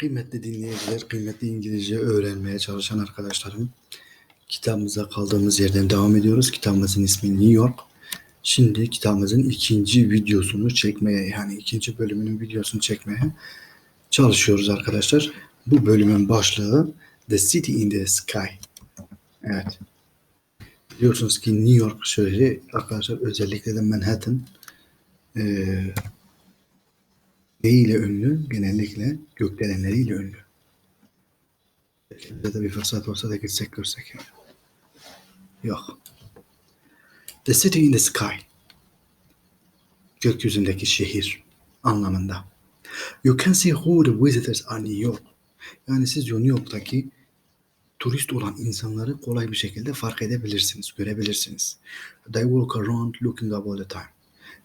Kıymetli dinleyiciler, kıymetli İngilizce öğrenmeye çalışan arkadaşlarım, kitabımıza kaldığımız yerden devam ediyoruz. Kitabımızın ismi New York. Şimdi kitabımızın ikinci videosunu çekmeye, yani ikinci bölümünün videosunu çekmeye çalışıyoruz arkadaşlar. Bu bölümün başlığı The City in the Sky. Evet. Biliyorsunuz ki New York şehri arkadaşlar özellikle de Manhattan eee neyiyle ünlü? Genellikle gökdelenleriyle ünlü. Bize de bir fırsat olsa da gitsek görsek. Yok. The city in the sky. Gökyüzündeki şehir anlamında. You can see who the visitors are New York. Yani siz New York'taki turist olan insanları kolay bir şekilde fark edebilirsiniz, görebilirsiniz. They walk around looking up all the time.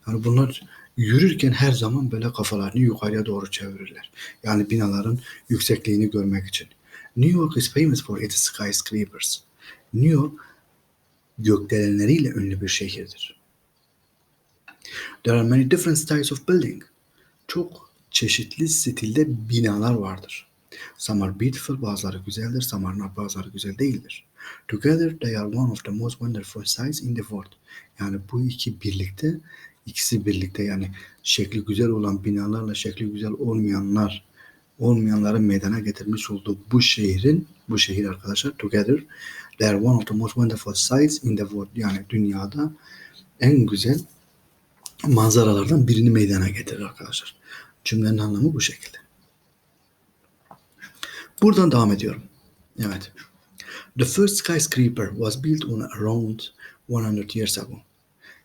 Yani bunlar yürürken her zaman böyle kafalarını yukarıya doğru çevirirler. Yani binaların yüksekliğini görmek için. New York is famous for its skyscrapers. New York gökdelenleriyle ünlü bir şehirdir. There are many different styles of building. Çok çeşitli stilde binalar vardır. Some are beautiful, bazıları güzeldir, some are not, bazıları güzel değildir. Together they are one of the most wonderful sights in the world. Yani bu iki birlikte, ikisi birlikte yani şekli güzel olan binalarla şekli güzel olmayanlar, olmayanların meydana getirmiş olduğu bu şehrin, bu şehir arkadaşlar, together they are one of the most wonderful sights in the world. Yani dünyada en güzel manzaralardan birini meydana getirir arkadaşlar. Cümlenin anlamı bu şekilde. Buradan devam ediyorum. Evet. The first skyscraper was built on around 100 years ago.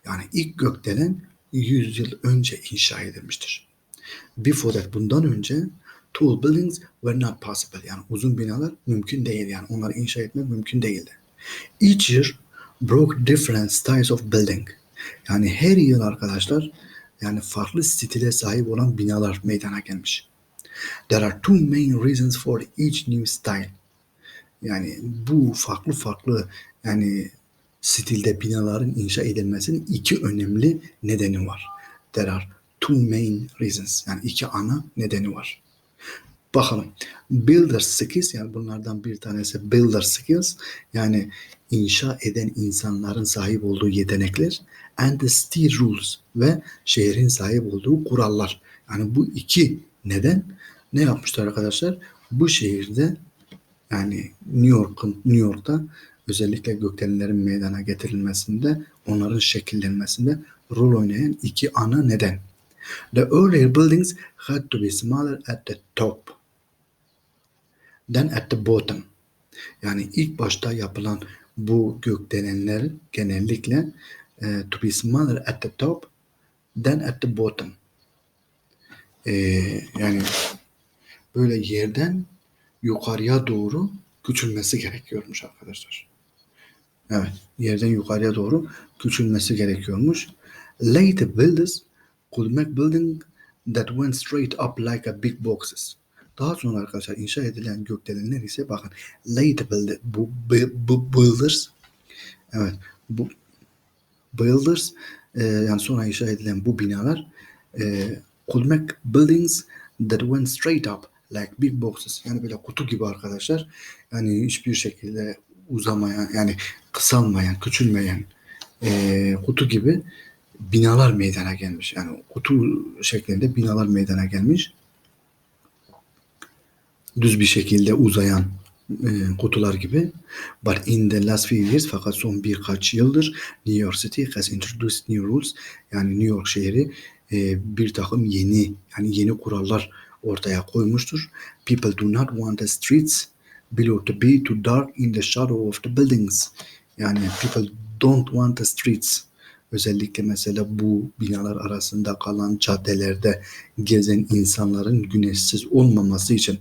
Yani ilk gökdelen 100 yıl önce inşa edilmiştir. Before that bundan önce tall buildings were not possible. Yani uzun binalar mümkün değil. Yani onları inşa etmek mümkün değildi. Each year broke different styles of building. Yani her yıl arkadaşlar yani farklı stile sahip olan binalar meydana gelmiş. There are two main reasons for each new style. Yani bu farklı farklı yani stilde binaların inşa edilmesinin iki önemli nedeni var. There are two main reasons. Yani iki ana nedeni var. Bakalım. Builder skills yani bunlardan bir tanesi builder skills yani inşa eden insanların sahip olduğu yetenekler and the city rules ve şehrin sahip olduğu kurallar. Yani bu iki neden ne yapmışlar arkadaşlar? Bu şehirde yani New York'un New York'ta özellikle gökdelenlerin meydana getirilmesinde, onların şekillenmesinde rol oynayan iki ana neden. The earlier buildings had to be smaller at the top than at the bottom. Yani ilk başta yapılan bu gökdelenler genellikle e, to be smaller at the top than at the bottom. E, yani böyle yerden yukarıya doğru küçülmesi gerekiyormuş arkadaşlar. Evet, yerden yukarıya doğru küçülmesi gerekiyormuş. Later builders could make building that went straight up like a big boxes. Daha sonra arkadaşlar inşa edilen gökdelenler ise bakın later builder, bu, bu builders evet bu builders e, yani sonra inşa edilen bu binalar e, could make buildings that went straight up like big boxes. Yani böyle kutu gibi arkadaşlar. Yani hiçbir şekilde uzamayan yani kısalmayan, küçülmeyen e, kutu gibi binalar meydana gelmiş. Yani kutu şeklinde binalar meydana gelmiş. Düz bir şekilde uzayan e, kutular gibi. But in the last few years fakat son birkaç yıldır New York City has introduced new rules. Yani New York şehri e, bir takım yeni yani yeni kurallar ortaya koymuştur. People do not want the streets below to be too dark in the shadow of the buildings. Yani people don't want the streets. Özellikle mesela bu binalar arasında kalan caddelerde gezen insanların güneşsiz olmaması için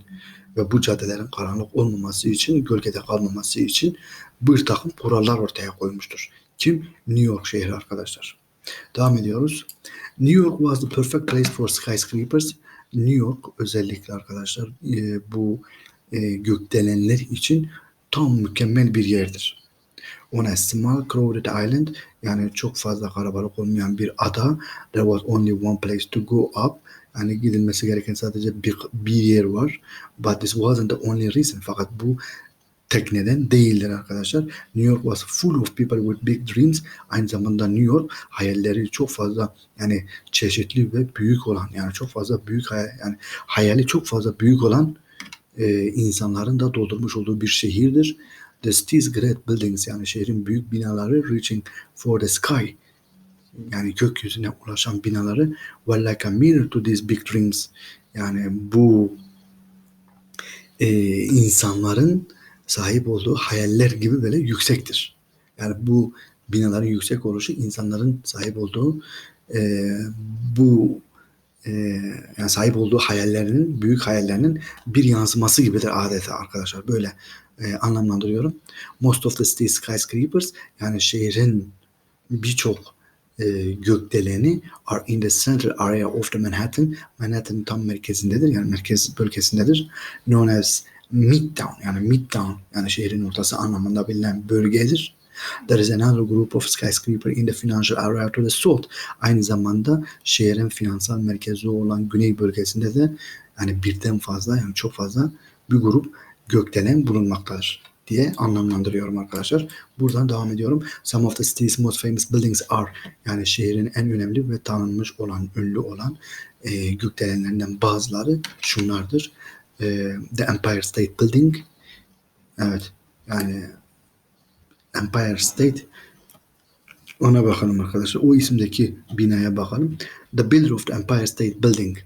ve bu caddelerin karanlık olmaması için, gölgede kalmaması için bir takım kurallar ortaya koymuştur. Kim? New York şehri arkadaşlar. Devam ediyoruz. New York was the perfect place for skyscrapers. New York özellikle arkadaşlar e, bu e, gökdelenler için tam mükemmel bir yerdir. On a small crowded island yani çok fazla kalabalık olmayan bir ada there was only one place to go up Yani gidilmesi gereken sadece bir, bir yer var. But this wasn't the only reason. Fakat bu tek neden değildir arkadaşlar. New York was full of people with big dreams. Aynı zamanda New York hayalleri çok fazla yani çeşitli ve büyük olan yani çok fazla büyük hayal, yani hayali çok fazla büyük olan e, insanların da doldurmuş olduğu bir şehirdir. The city's great buildings yani şehrin büyük binaları reaching for the sky yani gökyüzüne ulaşan binaları were like a mirror to these big dreams. Yani bu e, insanların sahip olduğu hayaller gibi böyle yüksektir. Yani bu binaların yüksek oluşu insanların sahip olduğu e, bu e, yani sahip olduğu hayallerinin, büyük hayallerinin bir yansıması gibidir adeta arkadaşlar. Böyle e, anlamlandırıyorum. Most of the city skyscrapers yani şehrin birçok e, gökdeleni are in the central area of the Manhattan. Manhattan'ın tam merkezindedir. Yani merkez bölgesindedir. Known as Midtown. Yani Midtown yani şehrin ortası anlamında bilinen bölgedir. There is another group of skyscraper in the financial area to the south. Aynı zamanda şehrin finansal merkezi olan güney bölgesinde de yani birden fazla yani çok fazla bir grup gökdelen bulunmaktadır diye anlamlandırıyorum arkadaşlar. Buradan devam ediyorum. Some of the city's most famous buildings are yani şehrin en önemli ve tanınmış olan, ünlü olan e, gökdelenlerinden bazıları şunlardır. E, The Empire State Building evet yani Empire State ona bakalım arkadaşlar. O isimdeki binaya bakalım. The builder of the Empire State Building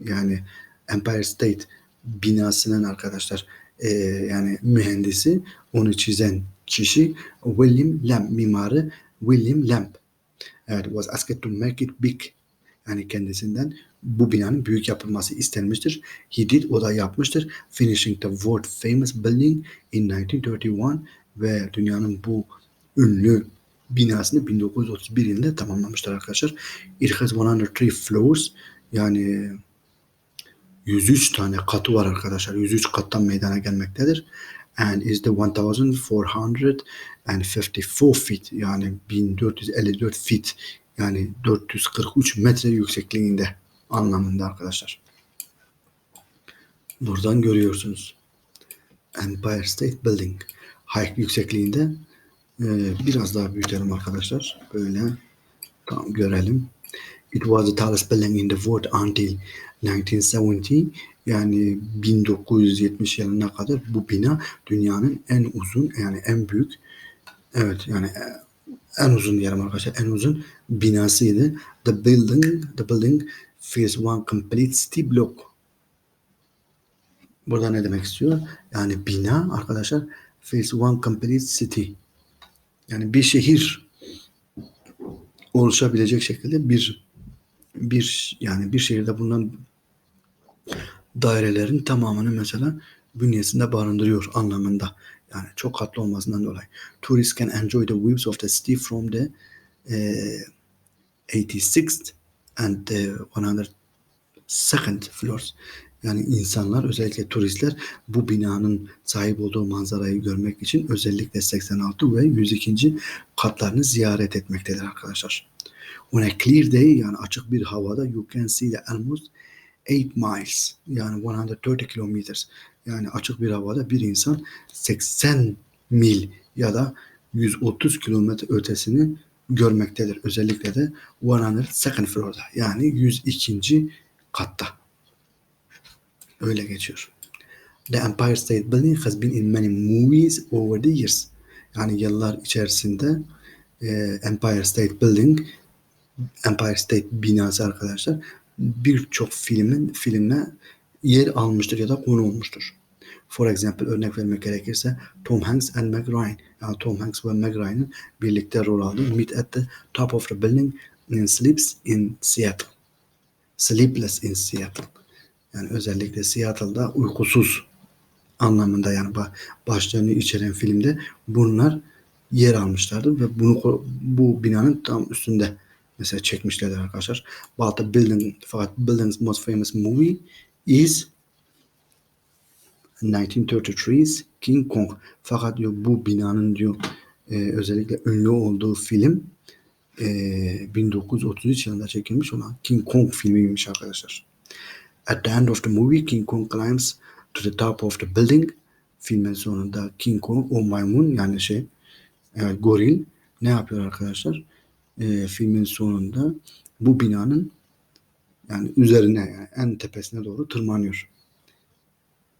yani Empire State binasının arkadaşlar e, yani mühendisi onu çizen kişi William Lamb mimarı William Lamb evet, was asked to make it big yani kendisinden bu binanın büyük yapılması istenmiştir. He did o da yapmıştır. Finishing the world famous building in 1931 ve dünyanın bu ünlü binasını 1931 yılında tamamlamıştır arkadaşlar. It has 103 floors yani 103 tane katı var arkadaşlar. 103 kattan meydana gelmektedir. And is the 1454 feet yani 1454 feet yani 443 metre yüksekliğinde anlamında arkadaşlar. Buradan görüyorsunuz. Empire State Building. High yüksekliğinde ee, biraz daha büyütelim arkadaşlar. Böyle tam görelim. It was the tallest building in the world until 1970 yani 1970 yılına kadar bu bina dünyanın en uzun yani en büyük evet yani en uzun diyelim arkadaşlar en uzun binasıydı. The building the building fills one complete city block. Burada ne demek istiyor? Yani bina arkadaşlar fills one complete city. Yani bir şehir oluşabilecek şekilde bir bir yani bir şehirde bulunan dairelerin tamamını mesela bünyesinde barındırıyor anlamında. Yani çok katlı olmasından dolayı. Tourists can enjoy the views of the city from the uh, 86th and the 102nd floors. Yani insanlar özellikle turistler bu binanın sahip olduğu manzarayı görmek için özellikle 86 ve 102. katlarını ziyaret etmektedir arkadaşlar. On a clear day yani açık bir havada you can see the almost 8 miles yani 130 kilometers yani açık bir havada bir insan 80 mil ya da 130 kilometre ötesini görmektedir. Özellikle de 102nd floor'da yani 102. katta. Öyle geçiyor. The Empire State Building has been in many movies over the years. Yani yıllar içerisinde e, Empire State Building Empire State binası arkadaşlar birçok filmin filmine yer almıştır ya da konu olmuştur. For example örnek vermek gerekirse Tom Hanks and Meg Ryan yani Tom Hanks ve Meg Ryan'ın birlikte rol aldığı Meet at the Top of the Building and Sleeps in Seattle. Sleepless in Seattle. Yani özellikle Seattle'da uykusuz anlamında yani başlarını içeren filmde bunlar yer almışlardı ve bunu bu binanın tam üstünde mesela çekmişlerdir arkadaşlar. But the building, fakat building's most famous movie is 1933's King Kong. Fakat diyor bu binanın diyor e, özellikle ünlü olduğu film e, 1933 yılında çekilmiş olan King Kong filmiymiş arkadaşlar. At the end of the movie, King Kong climbs to the top of the building. Filmin sonunda King Kong, o maymun yani şey, evet, goril ne yapıyor arkadaşlar? Ee, filmin sonunda bu binanın yani üzerine yani en tepesine doğru tırmanıyor.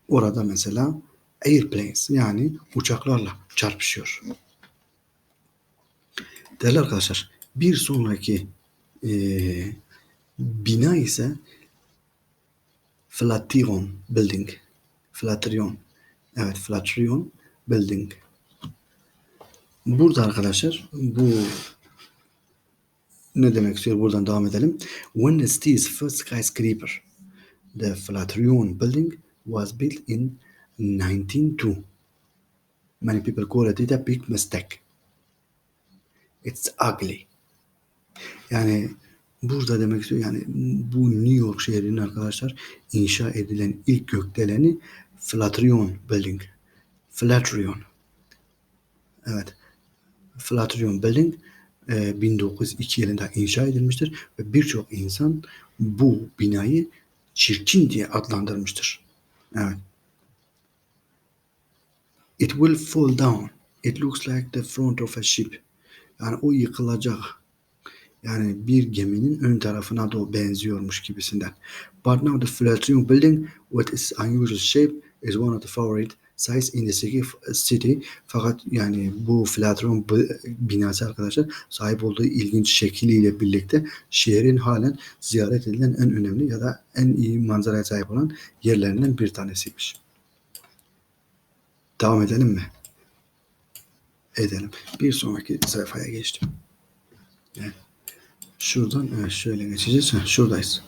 Orada mesela airplanes yani uçaklarla çarpışıyor. Değerli arkadaşlar bir sonraki e, bina ise Flatiron Building. Flatiron. Evet Flatiron Building. Burada arkadaşlar bu ne demek istiyor? Buradan devam edelim. When city's first skyscraper, the Flatiron Building was built in 1902. Many people call it a big mistake. It's ugly. Yani burada demek istiyor yani bu New York şehrinin arkadaşlar inşa edilen ilk gökdeleni Flatiron Building. Flatiron. Evet. Flatiron Building e, 1902 yılında inşa edilmiştir ve birçok insan bu binayı çirkin diye adlandırmıştır. Evet. It will fall down. It looks like the front of a ship. Yani o yıkılacak. Yani bir geminin ön tarafına da benziyormuş gibisinden. But now the Flatiron building with its unusual shape is one of the favorite sites in the city. Fakat yani bu Flatiron binası arkadaşlar sahip olduğu ilginç şekliyle birlikte şehrin halen ziyaret edilen en önemli ya da en iyi manzaraya sahip olan yerlerinden bir tanesiymiş. Devam edelim mi? Edelim. Bir sonraki sayfaya geçtim. Şuradan evet şöyle geçeceğiz. Şuradayız.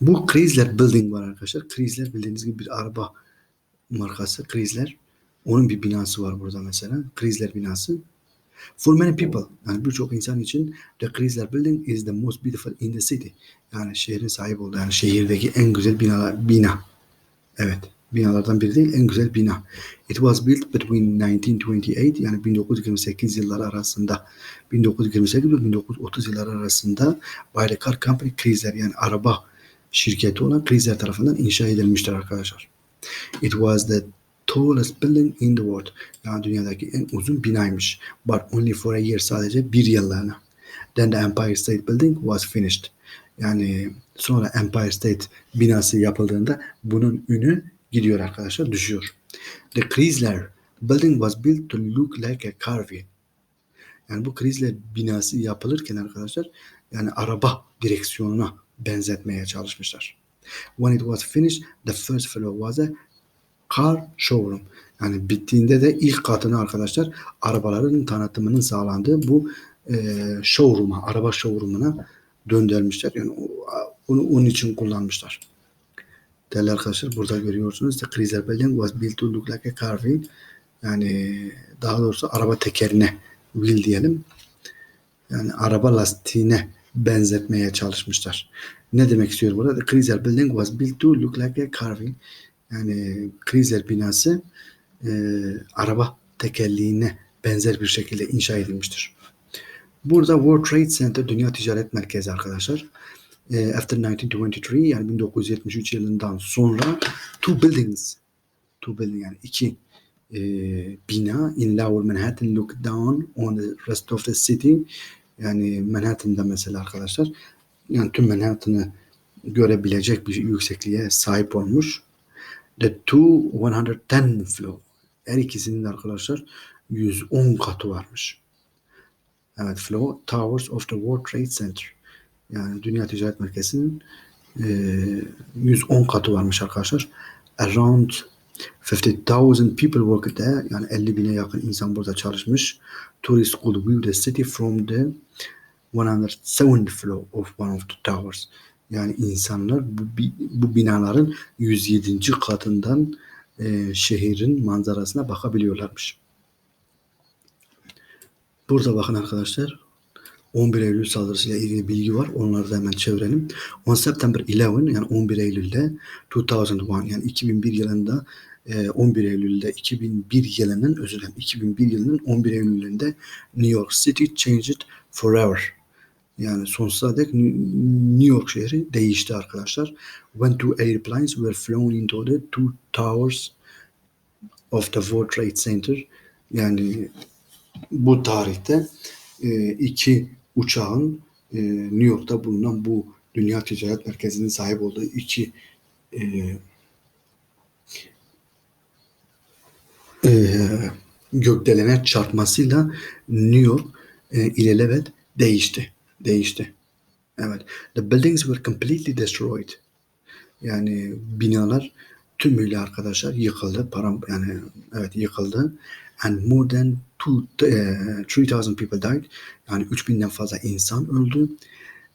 Bu Chrysler Building var arkadaşlar. Chrysler bildiğiniz gibi bir araba markası Chrysler. Onun bir binası var burada mesela. Chrysler binası. For many people, yani birçok insan için the Chrysler Building is the most beautiful in the city. Yani şehrin sahip olduğu, yani şehirdeki en güzel binalar, bina. Evet, binalardan biri değil, en güzel bina. It was built between 1928 yani 1928 yılları arasında 1928 ve 1930 yılları arasında by the car company Chrysler yani araba şirketi olan Chrysler tarafından inşa edilmiştir arkadaşlar. It was the tallest building in the world. Yani dünyadaki en uzun binaymış. But only for a year sadece bir yıllığına. Then the Empire State Building was finished. Yani sonra Empire State binası yapıldığında bunun ünü gidiyor arkadaşlar düşüyor. The Chrysler building was built to look like a carving. Yani bu Chrysler binası yapılırken arkadaşlar yani araba direksiyonuna benzetmeye çalışmışlar. When it was finished, the first floor was a car showroom. Yani bittiğinde de ilk katını arkadaşlar arabaların tanıtımının sağlandığı bu e, showroom'a, araba showroom'una döndürmüşler. Yani onu onun için kullanmışlar. Değerli arkadaşlar burada görüyorsunuz. The Chrysler Building was built to look like a car wheel. Yani daha doğrusu araba tekerine wheel diyelim. Yani araba lastiğine benzetmeye çalışmışlar. Ne demek istiyor burada? The Chrysler Building was built to look like a car wheel. Yani Chrysler binası e, araba tekerliğine benzer bir şekilde inşa edilmiştir. Burada World Trade Center Dünya Ticaret Merkezi arkadaşlar. E, after 1923 yani 1973 yılından sonra two buildings two building yani iki e, bina in Lower Manhattan look down on the rest of the city yani Manhattan'da mesela arkadaşlar yani tüm Manhattan'ı görebilecek bir yüksekliğe sahip olmuş. The two 110 floor. Her ikisinin de arkadaşlar 110 katı varmış. Evet, flow towers of the World Trade Center. Yani Dünya Ticaret Merkezi'nin e, 110 katı varmış arkadaşlar. Around 50,000 people work there. Yani 50 bine yakın insan burada çalışmış. Tourists could view the city from the 107th floor of one of the towers. Yani insanlar bu, bu binaların 107. katından e, şehrin manzarasına bakabiliyorlarmış. Burada bakın arkadaşlar 11 Eylül saldırısıyla ilgili bilgi var. Onları da hemen çevirelim. 10 September 11 yani 11 Eylül'de 2001 yani 2001 yılında 11 Eylül'de 2001 yılının özür dilerim 2001 yılının 11 Eylül'ünde New York City changed forever. Yani sonsuza dek New York şehri değişti arkadaşlar. When two airplanes were flown into the two towers of the World Trade Center. Yani bu tarihte e, iki uçağın e, New York'ta bulunan bu Dünya Ticaret Merkezi'nin sahip olduğu iki e, e, gökdelene çarpmasıyla New York e, ilelebet değişti. Değişti. Evet. The buildings were completely destroyed. Yani binalar tümüyle arkadaşlar yıkıldı. Param yani evet yıkıldı. And more than two, uh, 3000 people died. Yani 3000'den fazla insan öldü.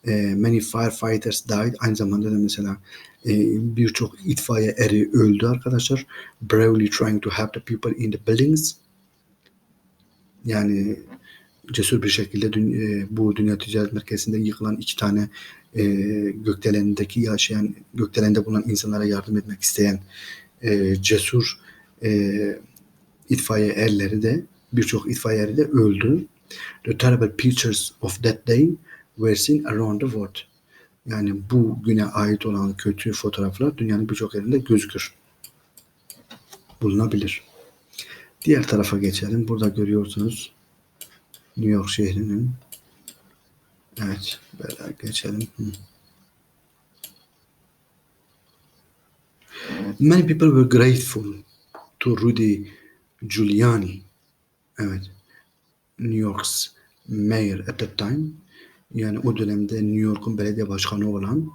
E, many firefighters died. Aynı zamanda da mesela e, birçok itfaiye eri öldü arkadaşlar. Bravely trying to help the people in the buildings. Yani cesur bir şekilde dün, e, bu Dünya Ticaret Merkezi'nde yıkılan iki tane e, gökdelenindeki yaşayan, gökdelende bulunan insanlara yardım etmek isteyen e, cesur e, itfaiye erleri de birçok itfaiye eri de öldü. The terrible pictures of that day were seen around the world. Yani bu güne ait olan kötü fotoğraflar dünyanın birçok yerinde gözükür. Bulunabilir. Diğer tarafa geçelim. Burada görüyorsunuz New York şehrinin Evet, böyle geçelim. Many people were grateful to Rudy Giuliani. Evet. New York's mayor at that time. Yani o dönemde New York'un belediye başkanı olan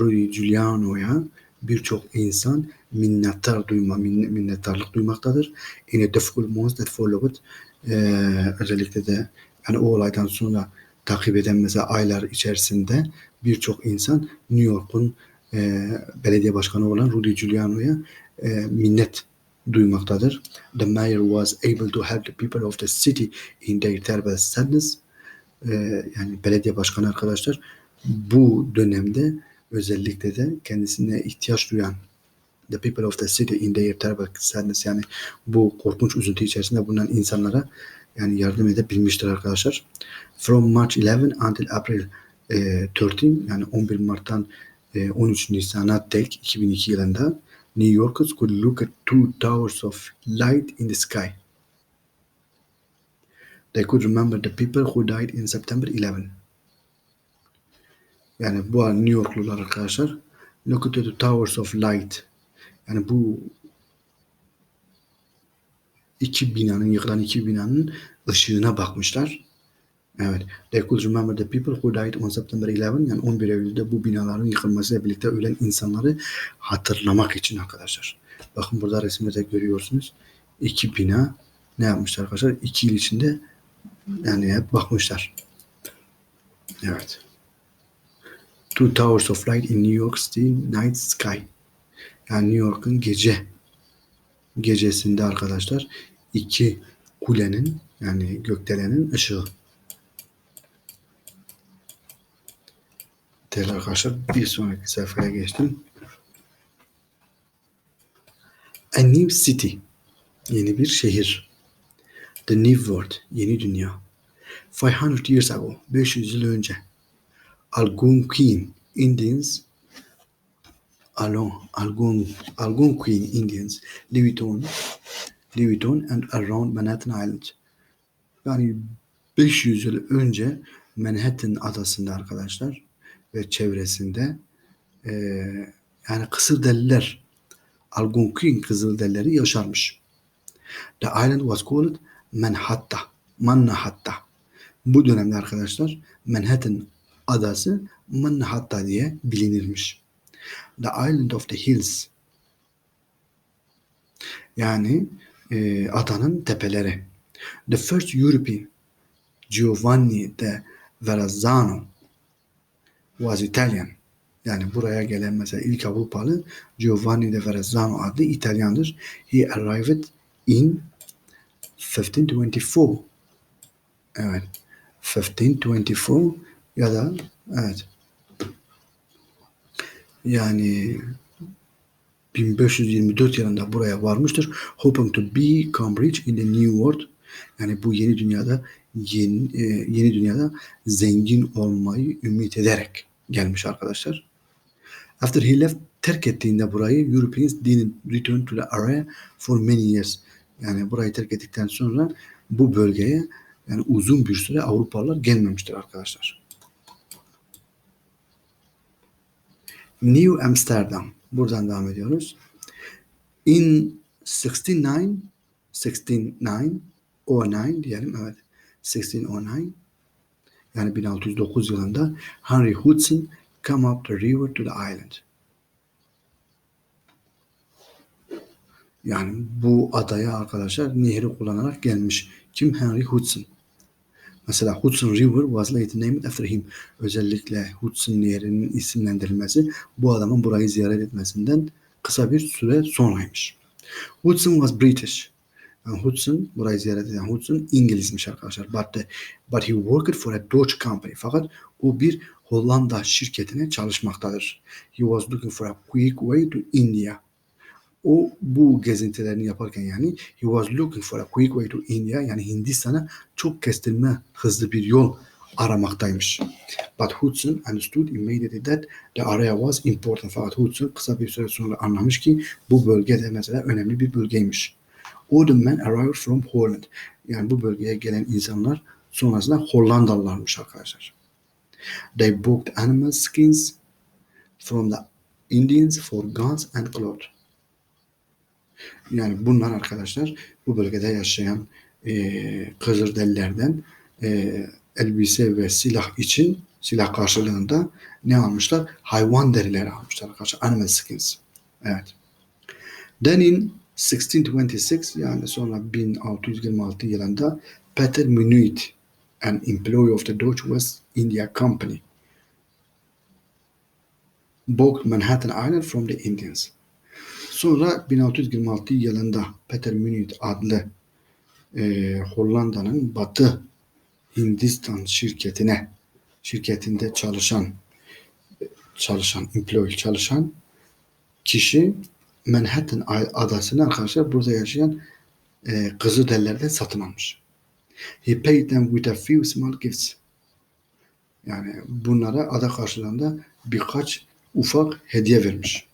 Rudy Giuliano'ya birçok insan minnettar duyma, minnettarlık duymaktadır. In a difficult month that followed ee, özellikle de yani o olaydan sonra takip eden mesela aylar içerisinde birçok insan New York'un e, belediye başkanı olan Rudy Giuliano'ya e, minnet duymaktadır. The mayor was able to help the people of the city in their terrible sadness. E, yani belediye başkanı arkadaşlar bu dönemde özellikle de kendisine ihtiyaç duyan the people of the city in their terrible sadness yani bu korkunç üzüntü içerisinde bulunan insanlara yani yardım edebilmiştir arkadaşlar. From March 11 until April e, 13 yani 11 Mart'tan e, 13 Nisan'a dek 2002 yılında New Yorkers could look at two towers of light in the sky. They could remember the people who died in September 11. Yani bu New Yorklular arkadaşlar look at the towers of light yani bu iki binanın, yıkılan iki binanın ışığına bakmışlar. Evet. They could remember the people who died on September 11. Yani 11 Eylül'de bu binaların yıkılmasıyla birlikte ölen insanları hatırlamak için arkadaşlar. Bakın burada resimde görüyorsunuz. İki bina ne yapmışlar arkadaşlar? İki yıl içinde yani hep bakmışlar. Evet. Two towers of light in New York City night sky. Yani New York'un gece gecesinde arkadaşlar iki kulenin yani gökdelenin ışığı. Değerli arkadaşlar bir sonraki sayfaya geçtim. A New City yeni bir şehir. The New World yeni dünya. 500 years ago 500 yıl önce Algonquin Indians along Algon, Algonquin Indians Lewiton, Lewiton and around Manhattan Island. Yani 500 yıl önce Manhattan adasında arkadaşlar ve çevresinde e, yani Kızılderililer Algonquin Kızılderilileri yaşarmış. The island was called Manhattan. Manhattan. Bu dönemde arkadaşlar Manhattan adası Manhattan diye bilinirmiş. The Island of the Hills. Yani e, adanın tepeleri. The first European Giovanni de Verrazzano was Italian. Yani buraya gelen mesela ilk Avrupalı Giovanni de Verrazzano adlı İtalyandır. He arrived in 1524. Evet. 1524 ya da evet yani 1524 yılında buraya varmıştır. Hoping to be Cambridge in the New World Yani bu yeni dünyada yeni, e, yeni dünyada zengin olmayı ümit ederek gelmiş arkadaşlar. After he left terk ettiğinde burayı Europeans didn't return to the area for many years. Yani burayı terk ettikten sonra bu bölgeye yani uzun bir süre Avrupalılar gelmemiştir arkadaşlar. New Amsterdam. Buradan devam ediyoruz. In 69 69 09 diyelim evet 1609 yani 1609 yılında Henry Hudson come up the river to the island. Yani bu adaya arkadaşlar nehri kullanarak gelmiş. Kim? Henry Hudson. Mesela Hudson River was later named after him. Özellikle Hudson Nehri'nin isimlendirilmesi bu adamın burayı ziyaret etmesinden kısa bir süre sonraymış. Hudson was British. Yani Hudson, burayı ziyaret eden Hudson İngilizmiş arkadaşlar. But, the, but he worked for a Dutch company. Fakat o bir Hollanda şirketine çalışmaktadır. He was looking for a quick way to India. O bu gezintilerini yaparken yani he was looking for a quick way to India yani Hindistan'a çok kestirme hızlı bir yol aramaktaymış. But Hudson understood immediately that the area was important. Fakat Hudson kısa bir süre sonra anlamış ki bu bölge de mesela önemli bir bölgeymiş. All the men arrived from Holland. Yani bu bölgeye gelen insanlar sonrasında Hollandalılarmış arkadaşlar. They booked animal skins from the Indians for guns and clothes. Yani bunlar arkadaşlar bu bölgede yaşayan e, Kızılderililerden e, elbise ve silah için silah karşılığında ne almışlar? Hayvan derileri almışlar arkadaşlar. Animal skins. Evet. Then in 1626 yani sonra 1626 yılında Peter Minuit an employee of the Dutch West India Company bought Manhattan Island from the Indians. Sonra 1626 yılında Peter Minuit adlı e, Hollanda'nın Batı Hindistan şirketine şirketinde çalışan çalışan employee çalışan kişi Manhattan adasını arkadaşlar burada yaşayan e, Kızılderililerden satın almış. He paid them with a few small gifts. Yani bunlara ada karşılığında birkaç ufak hediye vermiş.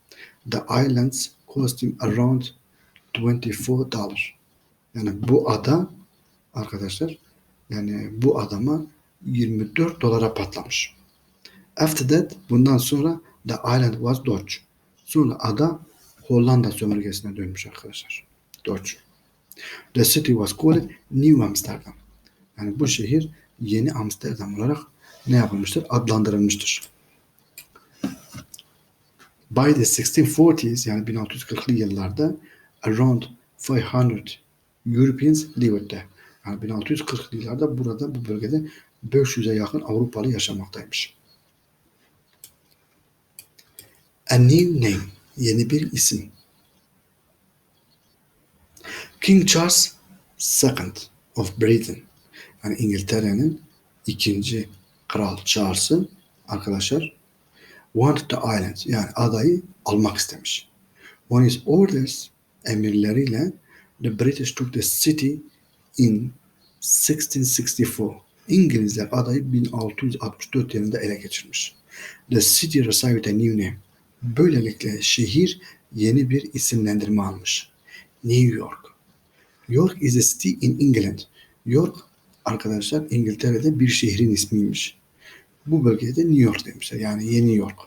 The islands cost him around 24 dollar. Yani bu ada arkadaşlar yani bu adama 24 dolara patlamış. After that bundan sonra the island was Dutch. Sonra ada Hollanda sömürgesine dönmüş arkadaşlar. Dutch. The city was called New Amsterdam. Yani bu şehir Yeni Amsterdam olarak ne yapılmıştır? Adlandırılmıştır. By the 1640s yani 1640'lı yıllarda around 500 Europeans lived there. Yani 1640'lı yıllarda burada bu bölgede 500'e yakın Avrupalı yaşamaktaymış. A new name, yeni bir isim. King Charles II of Britain, yani İngiltere'nin ikinci Kral Charles'ı arkadaşlar wanted the island yani adayı almak istemiş. On his orders emirleriyle the British took the city in 1664. İngilizler adayı 1664 yılında ele geçirmiş. The city received a new name. Böylelikle şehir yeni bir isimlendirme almış. New York. York is a city in England. York arkadaşlar İngiltere'de bir şehrin ismiymiş. Bu bölgede New York demişler. Yani Yeni York.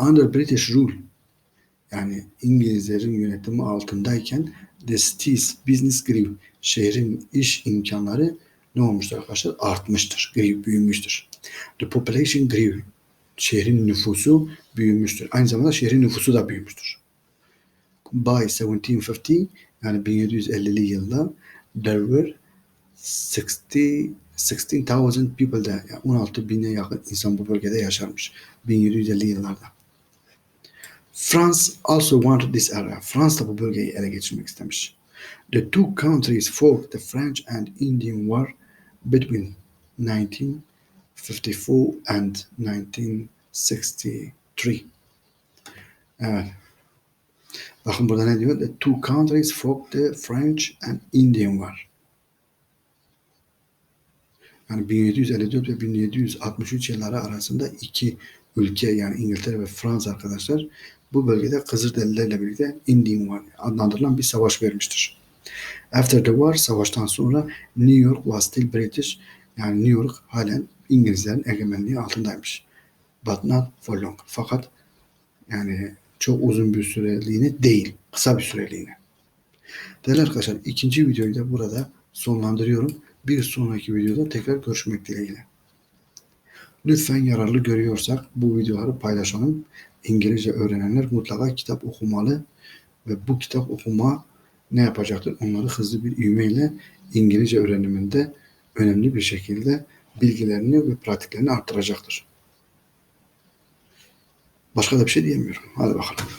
Under British rule yani İngilizlerin yönetimi altındayken the city's business grew. Şehrin iş imkanları ne olmuştur arkadaşlar? Artmıştır. Grew, büyümüştür. The population grew. Şehrin nüfusu büyümüştür. Aynı zamanda şehrin nüfusu da büyümüştür. By 1750 yani 1750'li yılda there were 60 16,000 people there. Yani 16 bine yakın insan bu bölgede yaşarmış. 1750 yıllarda. France also wanted this area. Fransa bu bölgeyi ele geçirmek istemiş. The two countries fought the French and Indian War between 1954 and 1963. Evet. Bakın burada ne diyor? The two countries fought the French and Indian War. Yani 1754 ve 1763 yılları arasında iki ülke yani İngiltere ve Fransa arkadaşlar bu bölgede Kızılderililerle birlikte Indian War adlandırılan bir savaş vermiştir. After the war savaştan sonra New York was still British yani New York halen İngilizlerin egemenliği altındaymış. But not for long. Fakat yani çok uzun bir süreliğine değil. Kısa bir süreliğine. Değerli arkadaşlar ikinci videoyu da burada sonlandırıyorum. Bir sonraki videoda tekrar görüşmek dileğiyle. Lütfen yararlı görüyorsak bu videoları paylaşalım. İngilizce öğrenenler mutlaka kitap okumalı ve bu kitap okuma ne yapacaktır? Onları hızlı bir ivmeyle İngilizce öğreniminde önemli bir şekilde bilgilerini ve pratiklerini arttıracaktır. Başka da bir şey diyemiyorum. Hadi bakalım.